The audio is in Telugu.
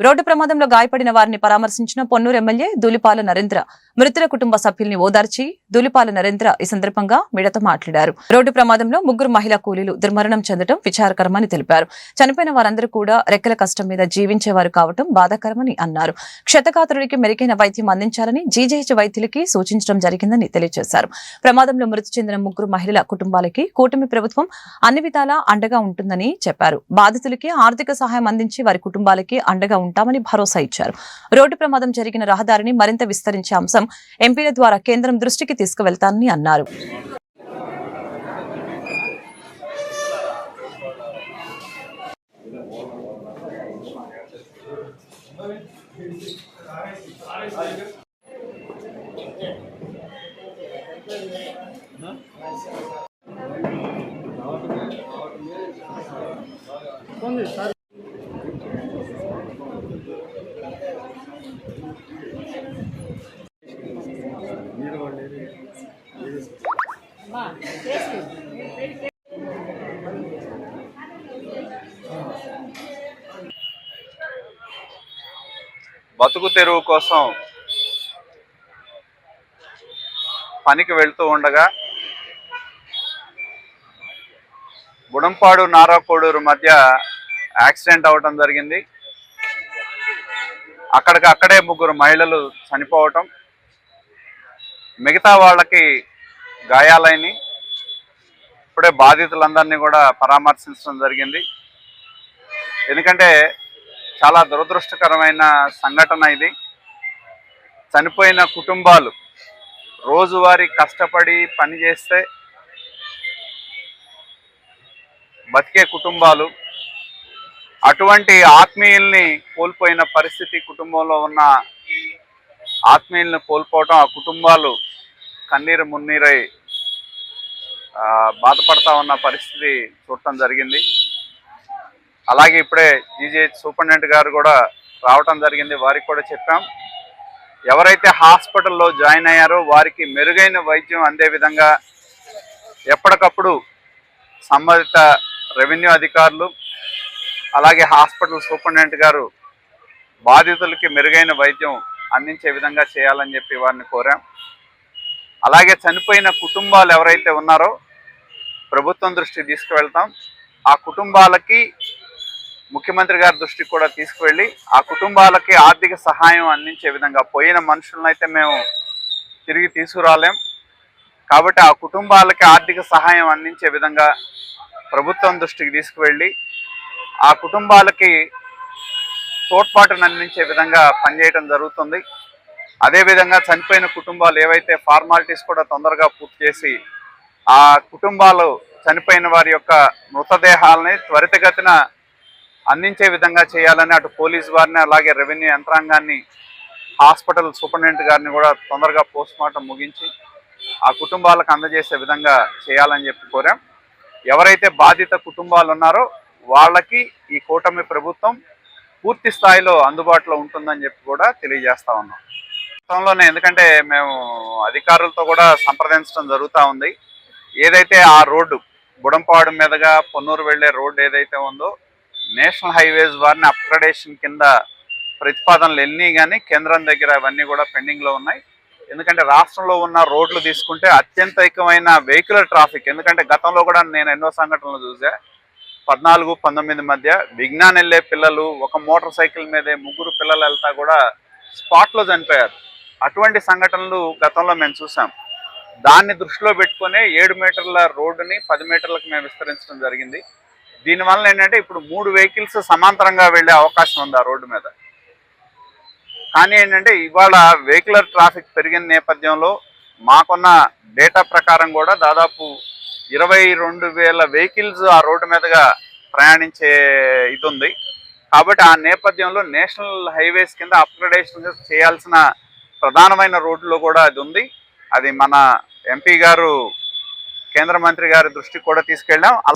రోడ్డు ప్రమాదంలో గాయపడిన వారిని పరామర్శించిన పొన్నూరు ఎమ్మెల్యే దులిపాల నరేంద్ర. మృతుల కుటుంబ సభ్యుల్ని ఓదార్చి దులిపాల నరేంద్ర ఈ సందర్భంగా మిడత మాట్లాడారు. రోడ్డు ప్రమాదంలో ముగ్గురు మహిళా కూలీలు దుర్మరణం చెందడం విచారకరమని తెలిపారు. చనిపోయిన వారందరూ కూడా రెక్కల కష్టం మీద జీవించేవారు కావటం బాధాకరమని అన్నారు. క్షతగాత్రుడికి మెరుగైన వైద్యం అందించాలని జీజేహెచ్ వైద్యులకి సూచించడం జరిగిందని తెలియజేశారు. ప్రమాదంలో మృతి చెందిన ముగ్గురు మహిళల కుటుంబాలకి కూటమి ప్రభుత్వం అన్ని విధాలా అండగా ఉంటుందని చెప్పారు. బాధితులకి ఆర్థిక సహాయం అందించి వారి కుటుంబాలకి అండగా ఉంటామని భరోసా ఇచ్చారు. రోడ్డు ప్రమాదం జరిగిన రహదారిని మరింత విస్తరించే అంశం ఎంపీల ద్వారా కేంద్రం దృష్టికి తీసుకువెళ్తానని అన్నారు. బతుకు తెరువు కోసం పనికి వెళ్తూ ఉండగా బుడంపాడు నారాకోడూరు మధ్య యాక్సిడెంట్ అవటం జరిగింది. అక్కడికి అక్కడే ముగ్గురు మహిళలు చనిపోవటం మిగతా వాళ్ళకి గాయాలైనవి ఇప్పుడే బాధితులందరినీ కూడా పరామర్శించడం జరిగింది. ఎందుకంటే చాలా దురదృష్టకరమైన సంఘటన ఇది. చనిపోయిన కుటుంబాలు రోజువారీ కష్టపడి పని చేస్తే బతికే కుటుంబాలు అటువంటి ఆత్మీయుల్ని కోల్పోయిన పరిస్థితి కుటుంబంలో ఉన్న ఆత్మీయుల్ని కోల్పోవటం ఆ కుటుంబాలు కన్నీరు మున్నీరై బాధపడతా ఉన్న పరిస్థితి చూడటం జరిగింది. అలాగే ఇప్పుడే జీజీహెచ్ సూపరింటెండెంట్ గారు కూడా రావటం జరిగింది. వారికి కూడా చెప్పాం. ఎవరైతే హాస్పిటల్లో జాయిన్ అయ్యారో వారికి మెరుగైన వైద్యం అందే విధంగా ఎప్పటికప్పుడు సంబంధిత రెవెన్యూ అధికారులు అలాగే హాస్పిటల్ సూపరింటెండెంట్ గారు బాధితులకి మెరుగైన వైద్యం అందించే విధంగా చేయాలని చెప్పి వారిని కోరాం. అలాగే చనిపోయిన కుటుంబాలు ఎవరైతే ఉన్నారో ప్రభుత్వం దృష్టికి తీసుకువెళ్తాం. ఆ కుటుంబాలకి ముఖ్యమంత్రి గారి దృష్టికి కూడా తీసుకువెళ్ళి ఆ కుటుంబాలకి ఆర్థిక సహాయం అందించే విధంగా పోయిన మనుషులను అయితే మేము తిరిగి తీసుకురాలేం. కాబట్టి ఆ కుటుంబాలకి ఆర్థిక సహాయం అందించే విధంగా ప్రభుత్వం దృష్టికి తీసుకువెళ్ళి ఆ కుటుంబాలకి తోడ్పాటును అందించే విధంగా పనిచేయడం జరుగుతుంది. అదేవిధంగా చనిపోయిన కుటుంబాలు ఏవైతే ఫార్మాలిటీస్ కూడా తొందరగా పూర్తి చేసి ఆ కుటుంబాలు చనిపోయిన వారి యొక్క మృతదేహాలని త్వరితగతిన అందించే విధంగా చేయాలని అటు పోలీస్ వారిని అలాగే రెవెన్యూ యంత్రాంగాన్ని హాస్పిటల్ సూపరింటెండెంట్ గారిని కూడా తొందరగా పోస్ట్ మార్టం ముగించి ఆ కుటుంబాలకు అందజేసే విధంగా చేయాలని చెప్పి కోరాం. ఎవరైతే బాధిత కుటుంబాలు ఉన్నారో వాళ్ళకి ఈ కూటమి ప్రభుత్వం పూర్తి స్థాయిలో అందుబాటులో ఉంటుందని చెప్పి కూడా తెలియజేస్తా ఉన్నాం. గతంలోనే ఎందుకంటే మేము అధికారులతో కూడా సంప్రదించడం జరుగుతూ ఉంది. ఏదైతే ఆ రోడ్డు బుడంపాడు మీదుగా పొన్నూరు వెళ్ళే రోడ్డు ఏదైతే ఉందో నేషనల్ హైవేస్ వారిని అప్గ్రేడేషన్ కింద ప్రతిపాదనలు ఎన్ని కానీ కేంద్రం దగ్గర అవన్నీ కూడా పెండింగ్లో ఉన్నాయి. ఎందుకంటే రాష్ట్రంలో ఉన్న రోడ్లు తీసుకుంటే అత్యంత ఎక్కువైన వెహికల్ ట్రాఫిక్. ఎందుకంటే గతంలో కూడా నేను ఎన్నో సంఘటనలు చూసా పద్నాలుగు పంతొమ్మిది మధ్య విజ్ఞాన్ వెళ్ళే పిల్లలు ఒక మోటార్ సైకిల్ మీదే ముగ్గురు పిల్లలు వెళ్తా కూడా స్పాట్లో చనిపోయారు. అటువంటి సంఘటనలు గతంలో మేము చూసాం. దాన్ని దృష్టిలో పెట్టుకునే ఏడు మీటర్ల రోడ్డుని పది మీటర్లకు మేము విస్తరించడం జరిగింది. దీనివల్ల ఏంటంటే ఇప్పుడు మూడు వెహికల్స్ సమాంతరంగా వెళ్ళే అవకాశం ఉంది ఆ రోడ్డు మీద. కానీ ఏంటంటే ఇవాళ వెహికులర్ ట్రాఫిక్ పెరిగిన నేపథ్యంలో మాకున్న డేటా ప్రకారం కూడా దాదాపు ఇరవై రెండు వేల వెహికల్స్ ఆ రోడ్డు మీదుగా ప్రయాణించే ఇది ఉంది కాబట్టి ఆ నేపథ్యంలో నేషనల్ హైవేస్ కింద అప్గ్రేడేషన్ చేయాల్సిన ప్రధానమైన రోడ్లో కూడా అది ఉంది అది మన ఎంపీ గారు కేంద్ర మంత్రి గారి దృష్టికి కూడా తీసుకెళ్ళాం.